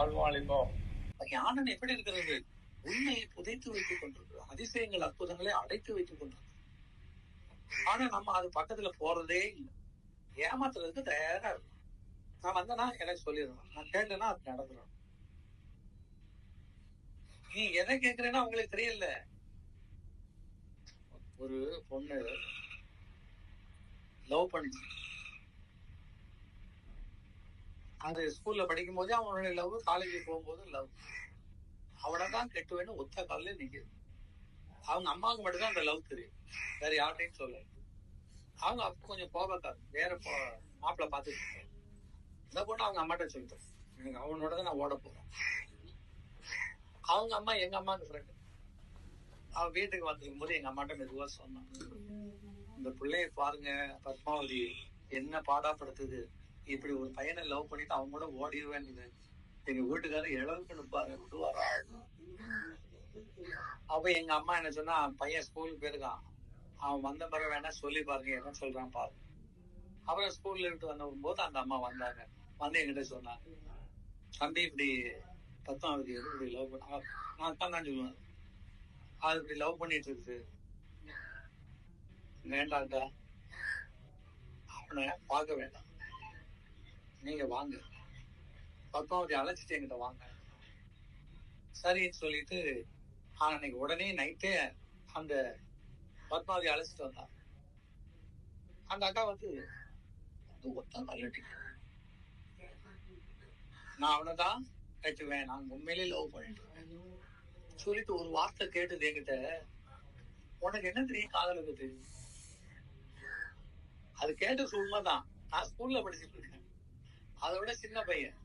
வாழ்வாளிப்போம் ஞானம் எப்படி இருக்கிறது? உண்மையை புதைத்து வைத்துக் கொண்டிருக்கிறது அதிசயங்கள் அற்புதங்களை அடைத்து வைத்துக் கொண்டிருக்கிறது ஆனா நம்ம அது பக்கத்துல போறதே இல்லை. ஏமாத்துறதுக்கு தயாரா இருக்கும் நான் வந்தேன்னா எனக்கு சொல்லிடுவேன் நான் கேட்டேன்னா அது நடந்துடும் நீ எதை கேட்கிறேன்னா உங்களுக்கு தெரியல. ஒரு பொண்ணு லவ் பண்ணுச்சு. அந்த ஸ்கூல்ல படிக்கும் போதே அவனுடைய லவ் காலேஜ் போகும்போது லவ் அவனை தான் கெட்டுவேன்னு ஒத்த காலில் நிக்குது. அவங்க அம்மாவுக்கு மட்டும்தான் அந்த லவ் தெரியும். வேற யார்ட்டையும் சொல்ல அவங்க அப்ப கொஞ்சம் கோபக்காரு வேற போ மாப்பிள்ள பார்த்துட்டு இந்த பொண்ணு அவங்க அம்மாட்ட சொல்லிட்டோம். எனக்கு அவனோட தான் நான் ஓட போறேன். அவங்க அம்மா எங்க அம்மாக்கு ஃப்ரெண்டு அவன் வீட்டுக்கு வந்திருக்கும் போது எங்க அம்மாட்ட மெதுவா சொன்னான் இந்த பிள்ளைய பாருங்க பத்மாவதி என்ன பாடாப்படுத்துது இப்படி ஒரு பையனை லவ் பண்ணிட்டு அவங்க கூட ஓடிடுவேன் எங்க வீட்டுக்காரர் இளவுக்கு நிப்பாரு விடுவாரா? அப்ப எங்க அம்மா என்ன சொன்னா பையன் ஸ்கூலுக்கு போயிருக்கான். அவன் வந்த பிறகு வேணா சொல்லி பாருங்க என்ன சொல்றான் பாரு. அப்புறம் ஸ்கூல்ல இருந்து வந்த போது அந்த அம்மா வந்தாங்க. வந்து என்கிட்ட சொன்னாங்க தம்பி இப்படி பத்மாவதி இப்படி லவ் பண்ண. நான் தான் தான் சொல்லுவேன். அது இப்படி லவ் பண்ணிட்டு இருக்கு. வேண்டாம்டா அவனை பார்க்க வேண்டாம். நீங்க வாங்க. பத்மாவதி அழைச்சிட்டு என்கிட்ட வாங்க. சரின்னு சொல்லிட்டு ஆனா அன்னைக்கு உடனே நைட்டே அந்த பத்மாவதி அழைச்சிட்டு வந்தான் அந்த அக்கா வந்து நான் அவனைதான் கட்டுவேன். நான் உண்மையிலே லவ் பண்ணிட்டு சொல்லிட்டு ஒரு வார்த்தை கேட்டது என்கிட்ட. உனக்கு என்ன தெரியும் காதலுக்கு? தெரியும் அது கேட்டது உண்மைதான் நான் ஸ்கூல்ல படிச்சுட்டு இருக்கேன். அதோட சின்ன பையன்.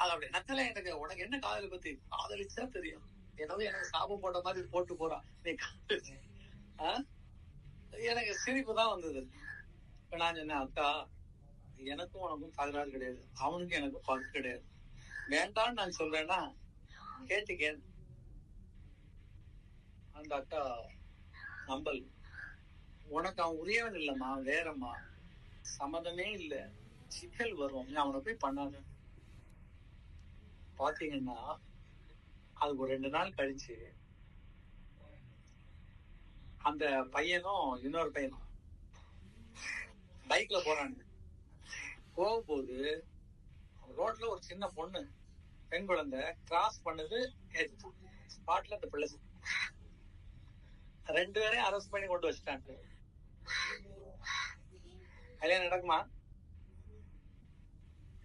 அது அப்படி நத்தல எனக்கு உனக்கு என்ன காதல் பத்தி காதலிச்சா தெரியும். என்னவோ எனக்கு சாபம் போட்ட மாதிரி போட்டு போறான் நீ காதலிச்சு. எனக்கு சிரிப்பு தான் வந்தது. இப்ப நான் சொன்னேன் அக்கா எனக்கும் உனக்கும் தகராறு கிடையாது. அவனுக்கும் எனக்கும் பகு கிடையாது. வேண்டாம்னு நான் சொல்றேன்னா கேட்டு கே அந்த அக்கா நம்பல். உனக்கு அவன் உரியவன் இல்லம்மா வேறம்மா. சம்மதமே இல்லை. சிக்கல் வரும். நீ அவனை போய் பண்ணாத. பாத்தீங்கன்னா அது ஒரு ரெண்டு நாள் கழிச்சு அந்த பையனும் இன்னொரு பையனும் பைக்ல போறாங்க. போகும்போது ரோட்ல ஒரு சின்ன பொண்ணு பெண் குழந்தை கிராஸ் பண்ணது ஸ்பாட்ல அந்த பிள்ளை. ரெண்டு பேரையும் அரெஸ்ட் பண்ணி கொண்டு வச்சுட்டாங்க. கல்யாணம் நடக்குமா?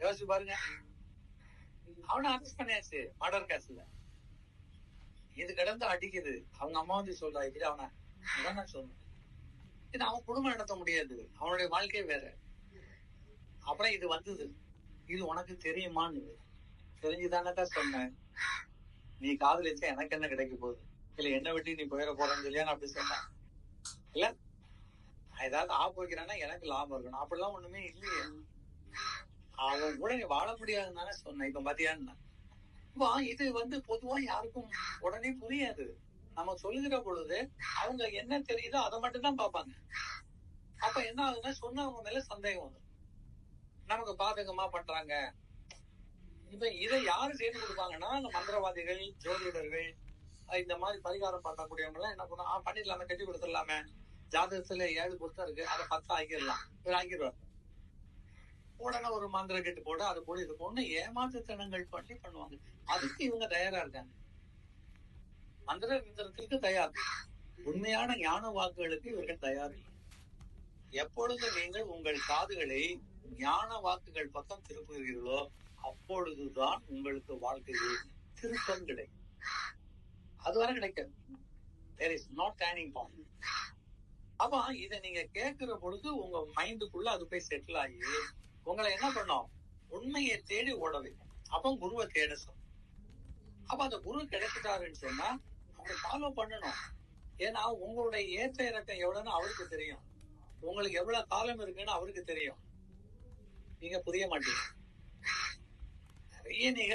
யோசிச்சு பாருங்க. அவனை அரெஸ்ட் பண்ணியாச்சு மர்டர் கேஸ்ல இது கிடந்து அடிக்குது. அவங்க அம்மா வந்து சொல்றா இப்படி அவனை அதான் நான் சொன்னேன் இது அவன் குடும்பம் நடத்த முடியாது. அவனுடைய வாழ்க்கை வேற. அப்புறம் இது வந்தது. இது உனக்கு தெரியுமான்னு தெரிஞ்சுதானக்கா சொன்னேன். நீ காதலிச்சா எனக்கு என்ன கிடைக்க போகுது? இல்ல என்ன விட்டு நீ போயிட போறேன்னு சொல்லியா நான் அப்படி சொன்னேன். இல்ல? ஏதாவது ஆப்பு வைக்கிறான்னா எனக்கு லாபம் இருக்கணும். அப்படிலாம் ஒண்ணுமே இல்லையே. அவன் கூட நீ வாழ முடியாதுன்னு தானே சொன்னேன் இப்ப பாத்தியான்னு இது வந்து பொதுவா யாருக்கும் உடனே புரியாது. நம்ம சொல்லுகிற பொழுது அவங்க என்ன தெரியுதோ அதை மட்டும் தான் பார்ப்பாங்க. அப்ப என்ன ஆகுதுன்னா சொன்னவங்க மேல சந்தேகம் வரும் நமக்கு பாதகமா பண்றாங்க. இப்ப இதை யாரு செய்து கொடுப்பாங்கன்னா இந்த மந்திரவாதிகள் ஜோதிடர்கள் இந்த மாதிரி பரிகாரம் பண்ணக்கூடியவங்க எல்லாம் என்ன பண்ணுவோம் ஆ, பண்ணிடலாமே கட்டி கொடுத்துடலாமே. ஜாதகத்துல ஏழு பொருத்தம் இருக்கு அதை பத்து ஆக்கிடலாம். இவர் ஆக்கிடுவார். உடனே ஒரு மந்திர கட்டு போட்டு அது போல இது பொண்ணு ஏமாற்றுத்தனங்கள் பண்ணி பண்ணுவாங்க. அதுக்கு இவங்க தயாரா இருக்காங்க. மந்திர மந்திரத்திற்கு தயார். உண்மையான ஞான வாக்குகளுக்கு இவர்கள் தயார் இல்லை. எப்பொழுது நீங்கள் உங்கள் காதுகளை ஞான வாக்குகள் பக்கம் திருப்புகிறீர்களோ அப்பொழுதுதான் உங்களுக்கு வாழ்க்கையில் திருப்பம் கிடைக்கும். அதுவரை கிடைக்காது. There is not turning point அப்ப இதை நீங்க கேட்கிற பொழுது உங்க மைண்டுக்குள்ள அது போய் செட்டில் ஆகி உங்களை என்ன பண்ணும்? உண்மையை தேடி ஓட வைக்கும் அப்ப குருவை தேட சொல்லும் அப்ப அந்த குரு கிடைச்சிட்டாருன்னு சொன்னா அவரை ஃபாலோ பண்ணணும். ஏன்னா உங்களுடைய ஏற்ற இறக்கம் எவ்வளவுன்னு அவருக்கு தெரியும். உங்களுக்கு எவ்வளவு காலம் இருக்குன்னு அவருக்கு தெரியும். நீங்க புரிய மாட்டீங்க. நிறைய நீங்க